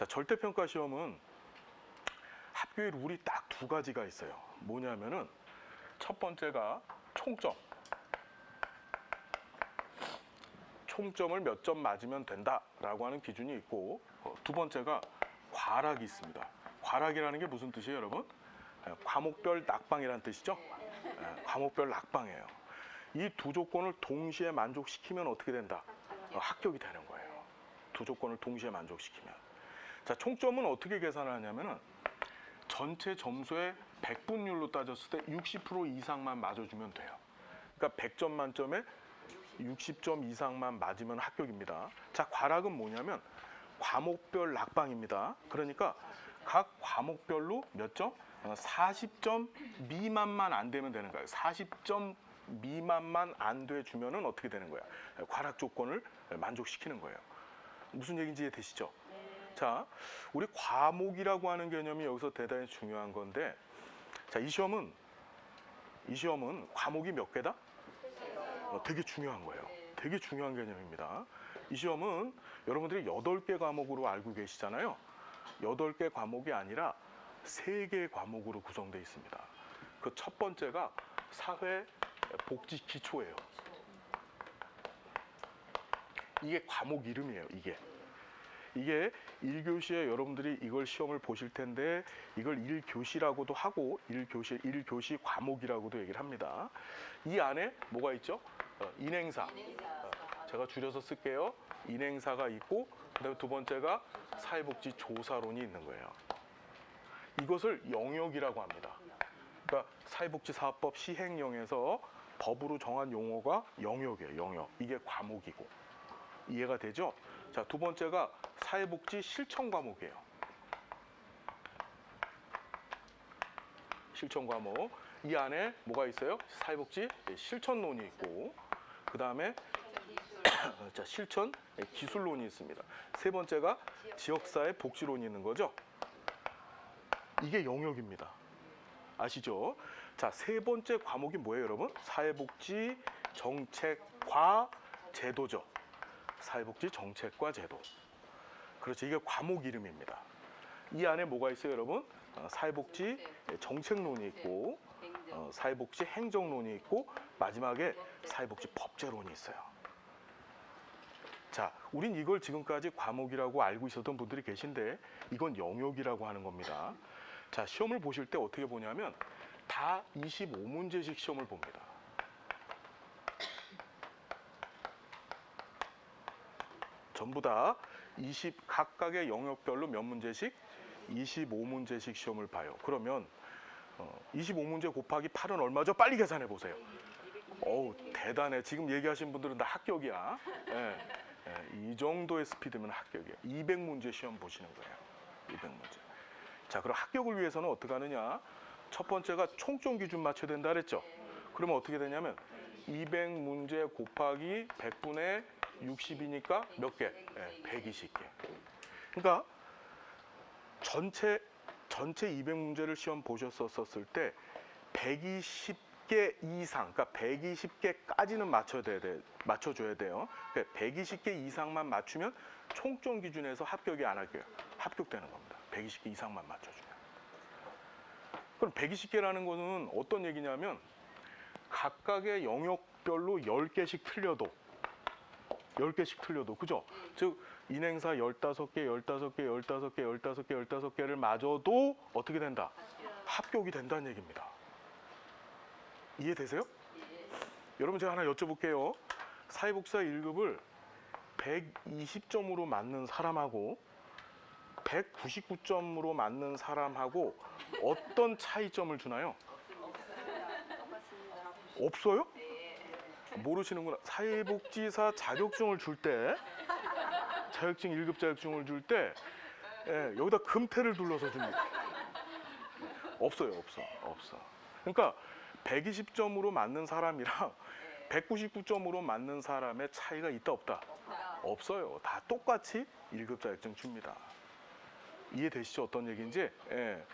자, 절대평가 시험은 합격의 룰이 딱 두 가지가 있어요. 뭐냐면은 첫 번째가 총점. 총점을 몇 점 맞으면 된다라고 하는 기준이 있고 어, 두 번째가 과락이 있습니다. 과락이라는 게 무슨 뜻이에요, 여러분? 에, 과목별 낙방이라는 뜻이죠. 에, 과목별 낙방이에요. 이 두 조건을 동시에 만족시키면 어떻게 된다? 어, 합격이 되는 거예요. 두 조건을 동시에 만족시키면. 자, 총점은 어떻게 계산하냐면은 전체 점수의 100분율로 따졌을 때 60% 이상만 맞아주면 돼요. 그러니까 100점 만점에 60점 이상만 맞으면 합격입니다. 자, 과락은 뭐냐면 과목별 낙방입니다. 그러니까 각 과목별로 몇 점? 어, 40점 미만만 안 되면 되는 거예요. 40점 미만만 안 돼 주면은 어떻게 되는 거야? 과락 조건을 만족시키는 거예요. 무슨 얘기인지 이해 되시죠? 자, 우리 과목이라고 하는 개념이 여기서 대단히 중요한 건데, 자, 이 시험은 이 시험은 과목이 몇 개다? 어, 되게 중요한 거예요. 되게 중요한 개념입니다. 이 시험은 여러분들이 여덟 개 과목으로 알고 계시잖아요. 여덟 개 과목이 아니라 세개 과목으로 구성되어 있습니다. 그 첫 번째가 사회 복지 기초예요. 이게 과목 이름이에요. 이게. 이게 1교시에 여러분들이 이걸 시험을 보실 텐데 이걸 1교시라고도 하고 1교시 1교시 과목이라고도 얘기를 합니다. 이 안에 뭐가 있죠? 어, 인행사. 어, 제가 줄여서 쓸게요. 인행사가 있고 그다음에 두 번째가 사회복지 조사론이 있는 거예요. 이것을 영역이라고 합니다. 그러니까 사회복지사업법 시행령에서 법으로 정한 용어가 영역이에요. 영역. 이게 과목이고 이해가 되죠? 자, 두 번째가 사회복지 실천 과목이에요. 실천 과목. 이 안에 뭐가 있어요? 사회복지 실천론이 있고, 그 다음에 자, 실천 기술론이 있습니다. 세 번째가 지역사회 복지론이 있는 거죠. 이게 영역입니다. 아시죠? 자, 세 번째 과목이 뭐예요, 여러분? 사회복지 정책과 제도죠. 사회복지 정책과 제도. 그렇죠. 이게 과목 이름입니다. 이 안에 뭐가 있어요, 여러분? 어, 사회복지 정책론이 있고, 어, 사회복지 행정론이 있고, 마지막에 사회복지 법제론이 있어요. 자, 우린 이걸 지금까지 과목이라고 알고 있었던 분들이 계신데, 이건 영역이라고 하는 겁니다. 자, 시험을 보실 때 어떻게 보냐면, 다 25문제씩 시험을 봅니다. 전부 다 20, 각각의 영역별로 몇 문제씩? 25문제씩 시험을 봐요. 그러면 어, 25문제 곱하기 8은 얼마죠? 빨리 계산해 보세요. 어우, 대단해. 지금 얘기하신 분들은 다 합격이야. 예, 예, 이 정도의 스피드면 합격이에요. 200문제 시험 보시는 거예요. 200문제. 자, 그럼 합격을 위해서는 어떻게 하느냐? 첫 번째가 총점 기준 맞춰야 된다 그랬죠? 그러면 어떻게 되냐면 200문제 곱하기 100분의 60이니까 몇 개? 예, 120개. 그러니까 전체 전체 200문제를 시험 보셨었을 때 120개 이상, 그러니까 120개까지는 맞춰야 돼, 돼 맞춰줘야 돼요. 그러니까 120개 이상만 맞추면 총점 기준에서 합격이 안 할게요. 합격되는 겁니다. 120개 이상만 맞춰주면. 그럼 120개라는 거는 어떤 얘기냐면 각각의 영역별로 10개씩 틀려도 10개씩 틀려도 그죠? 즉 인행사 15개, 15개, 15개, 15개, 15개를 맞아도 어떻게 된다? 합격이 된다는 얘기입니다. 이해되세요? 여러분 제가 하나 여쭤볼게요. 사회복사 1급을 120점으로 맞는 사람하고 199점으로 맞는 사람하고 어떤 차이점을 주나요? 없어요? 모르시는구나. 사회복지사 자격증을 줄 때, 자격증 1급 자격증을 줄 때, 예, 여기다 금태를 둘러서 줍니다. 없어요, 없어, 없어. 그러니까 120점으로 맞는 사람이랑 199점으로 맞는 사람의 차이가 있다 없다? 없어요. 다 똑같이 1급 자격증 줍니다. 이해되시죠? 어떤 얘기인지? 예.